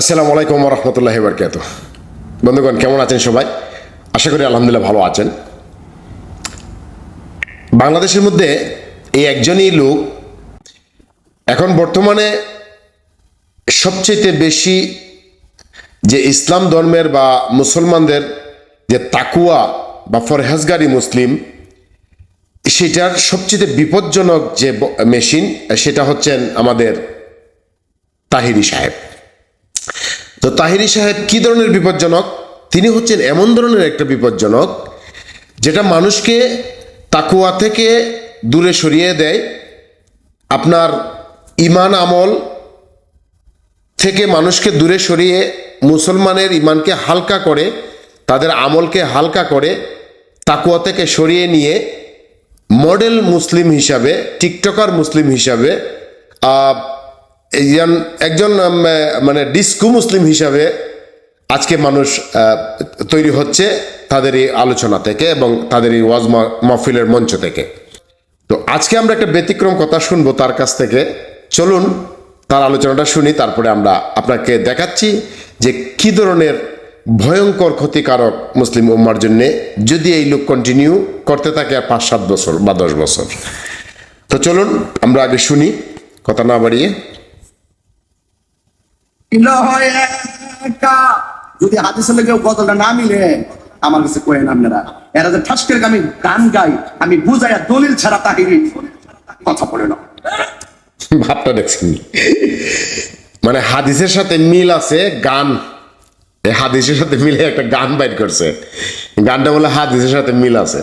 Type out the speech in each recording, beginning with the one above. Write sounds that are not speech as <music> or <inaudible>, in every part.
আসসালামু আলাইকুম রহমতুল্লাহ বরকাত বন্ধুগণ, কেমন আছেন সবাই? আশা করি আলহামদুলিল্লাহ ভালো আছেন। বাংলাদেশের মধ্যে এই একজনই লোক এখন বর্তমানে সবচেয়ে বেশি যে ইসলাম ধর্মের বা মুসলমানদের যে তাকুয়া বা ফরহেজগারি মুসলিম, সেটার সবচেয়ে বিপজ্জনক যে মেশিন, সেটা হচ্ছেন আমাদের তাহিরি সাহেব। তো তাহিরি সাহেব কি ধরনের বিপজ্জনক? তিনি হচ্ছেন এমন ধরনের একটা বিপজ্জনক, যেটা মানুষকে তাকুয়া থেকে দূরে সরিয়ে দেয়। আপনার ইমান আমল থেকে মানুষকে দূরে সরিয়ে মুসলমানের ইমানকে হালকা করে, তাদের আমলকে হালকা করে তাকুয়া থেকে সরিয়ে নিয়ে মডেল মুসলিম হিসাবে, টিকটকার মুসলিম হিসাবে একজন মানে ডিস্কো মুসলিম হিসাবে আজকে মানুষ তৈরি হচ্ছে তাদের এই আলোচনা থেকে এবং তাদের এই ওয়াজ মাহফিলের মঞ্চ থেকে। তো আজকে আমরা একটা ব্যতিক্রম কথা শুনব তার কাছ থেকে। চলুন, তার আলোচনাটা শুনি, তারপরে আমরা আপনাকে দেখাচ্ছি যে কি ধরনের ভয়ঙ্কর ক্ষতিকারক মুসলিম উম্মার জন্য যদি এই লোক কন্টিনিউ করতে থাকে আর পাঁচ সাত বছর বা দশ বছর। তো চলুন, আমরা আগে শুনি, কথা না বাড়িয়ে। যদি হাদিসের লেগে গজলটা না মিলে, আমার কাছে কয়েন আপনারা। এরা যে ঠাসকের আমি গান গাই, আমি বুঝাইয়া দলিল ছাড়া তাহিরি কথা বলে না। <laughs> ভাবটা দেখছেন? মানে হাদিসের সাথে মিল আছে, গান। হাদিসের সাথে মিলে একটা গান বাইর করছে। গানটা বলে হাদিসের সাথে মিল আছে।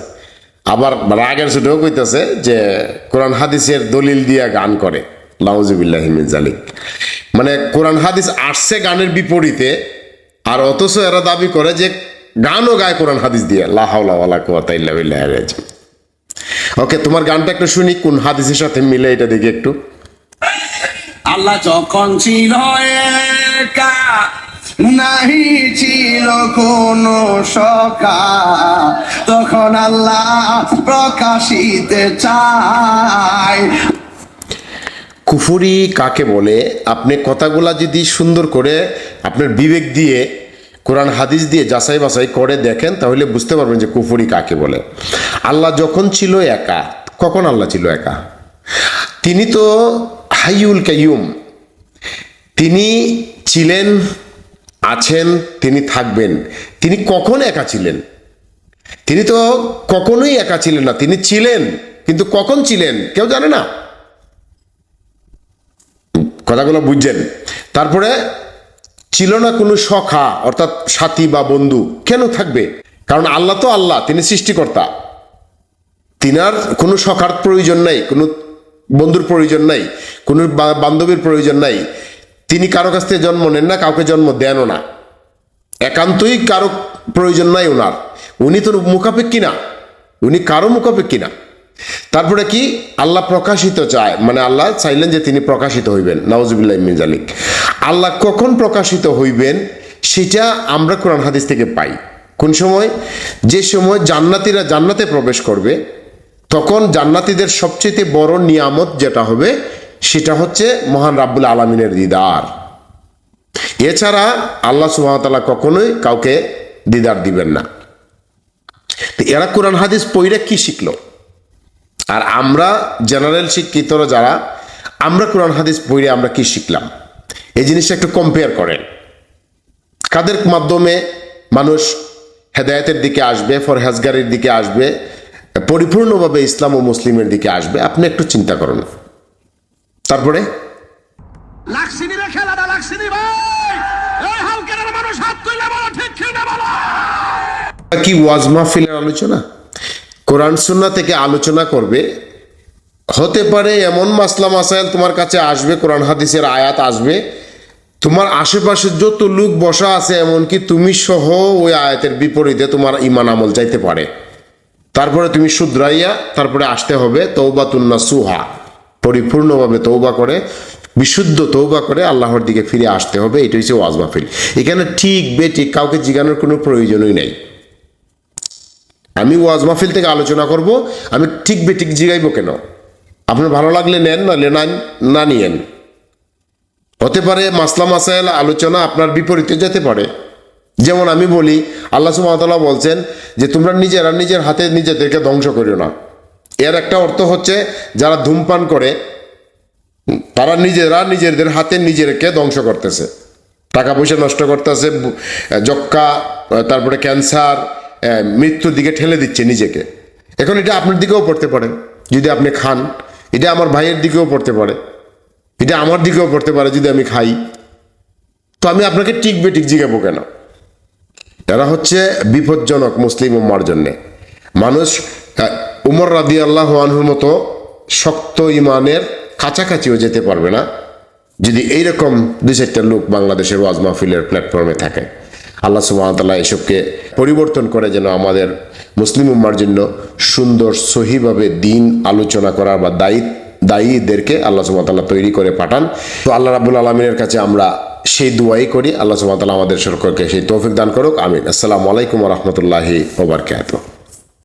আবার রাগের ছোটেও কইতেছে যে, কোরআন হাদিসের দলিল দিয়া গান করে। লাউজুবিল্লাহ মিন জালিক মানে কোরআন হাদিস আসছে গানের বিপরীতে, আর অথচ এরা দাবি করে যে গানও গায় কোরআন হাদিস দিয়ে। লাহাউলা ওকে, তোমার গানটা একটু শুনি, কোন হাদিসের সাথে মিলে এটা দেখি একটু। আল্লাহ যখন ছিল নাহি ছিল কোন সকা তখন আল্লাহ প্রকাশিতে চায়। কুফুরি কাকে বলে? আপনি কথাগুলা যদি সুন্দর করে আপনার বিবেক দিয়ে, কোরআন হাদিস দিয়ে যাচাই বাছাই করে দেখেন, তাহলে বুঝতে পারবেন যে কুফুরি কাকে বলে। আল্লাহ যখন ছিল একা, কখন আল্লাহ ছিল একা? তিনি তো হাইউল কাইয়ুম, তিনি ছিলেন, আছেন, তিনি থাকবেন। তিনি কখন একা ছিলেন? তিনি তো কখনোই একা ছিলেন না। তিনি ছিলেন, কিন্তু কখন ছিলেন? কেউ জানে না। কথাগুলো বুঝছেন। তারপরে, ছিল না কোনো সখা, অর্থাৎ সাথী বা বন্ধু, কেন থাকবে? কারণ আল্লাহ তো আল্লাহ, তিনি সৃষ্টিকর্তা। তিনার কোনো সখার প্রয়োজন নাই, কোনো বন্ধুর প্রয়োজন নাই, কোনো বান্ধবীর প্রয়োজন নাই। তিনি কারও কাছ থেকে জন্ম নেন না, কাউকে জন্ম দেনও না। একান্তই কারও প্রয়োজন নাই ওনার। উনি তো মুখাপেক্ষী না। উনি কারও মুখাপেক্ষী না। তারপরে কি? আল্লাহ প্রকাশিত চায়। মানে আল্লাহ চাইলেন যে তিনি প্রকাশিত হইবেন। নওয়াজুবিল্লাহ ইমিন জালিক আল্লাহ কখন প্রকাশিত হইবেন, সেটা আমরা কোরআন হাদিস থেকে পাই। কোন সময়? যে সময় জান্নাতিরা জান্নাতে প্রবেশ করবে, তখন জান্নাতীদের সবচেয়ে বড় নিয়ামত যেটা হবে, সেটা হচ্ছে মহান রাব্বুল আলমিনের দিদার। এছাড়া আল্লাহ সুহামতাল্লাহ কখনোই কাউকে দিদার দিবেন না। এরা কোরআন হাদিস পইরা কি শিখলো? আর আমরা জেনারেল শিক্ষিতরা যারা আমরা কোরআন হাদিস পড়ে আমরা কি শিখলাম? এই জিনিসটা একটু কম্পেয়ার করেন। কাদের মাধ্যমে মানুষ হেদায়েতের দিকে আসবে ফরহাজগারির দিকে আসবে পরিপূর্ণভাবে ইসলাম ও মুসলিমের দিকে আসবে আপনি একটু চিন্তা করুন। তারপরে? কি ওয়াজ মাহফিলের আলোচনা? কোরআন সুন্না থেকে আলোচনা করবে। হতে পারে এমন মাসলা মাসাইল তোমার কাছে আসবে, কোরআন হাদিসের আয়াত আসবে। তোমার আশেপাশে যত লোক বসা আছে, এমনকি তুমি সহ ওই আয়াতের বিপরীতে তোমার ইমান আমল যাইতে পারে। তারপরে তুমি শুধরাইয়া, তারপরে আসতে হবে তৌবা তুন্না সুহা। পরিপূর্ণভাবে তৌবা করে, বিশুদ্ধ তৌবা করে আল্লাহর দিকে ফিরে আসতে হবে এটা হচ্ছে ওয়াজ মাহফিল। এখানে ঠিক বেঠিক, কাউকে জিগানোর কোনো প্রয়োজনই নেই। আমি ওয়াজ মাহফিল থেকে আলোচনা করব। আমি ঠিক বেঠিক জিগাইব কেন? আপনার ভালো লাগলে নেন নাহলে না না নিয়েন। হতে পারে মাসলা মাসাইল আলোচনা আপনার বিপরীতে যেতে পারে। যেমন আমি বলি, আল্লাহ সুমতলা বলছেন যে, তোমরা নিজেরা নিজের হাতে নিজেদেরকে ধ্বংস করিও না। এর একটা অর্থ হচ্ছে, যারা ধূমপান করে, তারা নিজেরা নিজেদের হাতে নিজেরকে ধ্বংস করতেছে। টাকা পয়সা নষ্ট করতেছে যক্কা তারপরে ক্যান্সার মৃত্যুর দিকে ঠেলে দিচ্ছে নিজেকে। এখন এটা আপনার দিকেও পড়তে পারে। যদি আপনি খান, এটা আমার ভাইয়ের দিকেও পড়তে পারে। এটা আমার দিকেও পড়তে পারে যদি আমি খাই। তো আমি আপনাকে টিক বেটিক জিগাবো কেন? এরা হচ্ছে বিপজ্জনক মুসলিম উম্মার জন্যে। মানুষ উমর রাদি আল্লাহ আনহুর মতো শক্ত ইমানের কাছাকাছিও যেতে পারবে না। যদি এইরকম দুই চারটা লোক বাংলাদেশের ওয়াজ মাহফিলের প্ল্যাটফর্মে থাকে। আল্লাহ সুবাহতাল্লাহ এসবকে পরিবর্তন করে যেন আমাদের মুসলিম উম্মার জন্য সুন্দর, সহিভাবে দিন আলোচনা করার বা দায়িত্ব দায়ীদেরকে আল্লাহ সুবাহতাল্লাহ তৈরি করে পাঠান। তো আল্লাহ রাবুল আলমিনের কাছে আমরা সেই দুয়াই করি। আল্লাহ সুবাহতাল্লাহ আমাদের সরকারকে সেই তৌফিক দান করুক। আমিন। আসসালামু আলাইকুম রহমতুল্লাহি ওবরকাত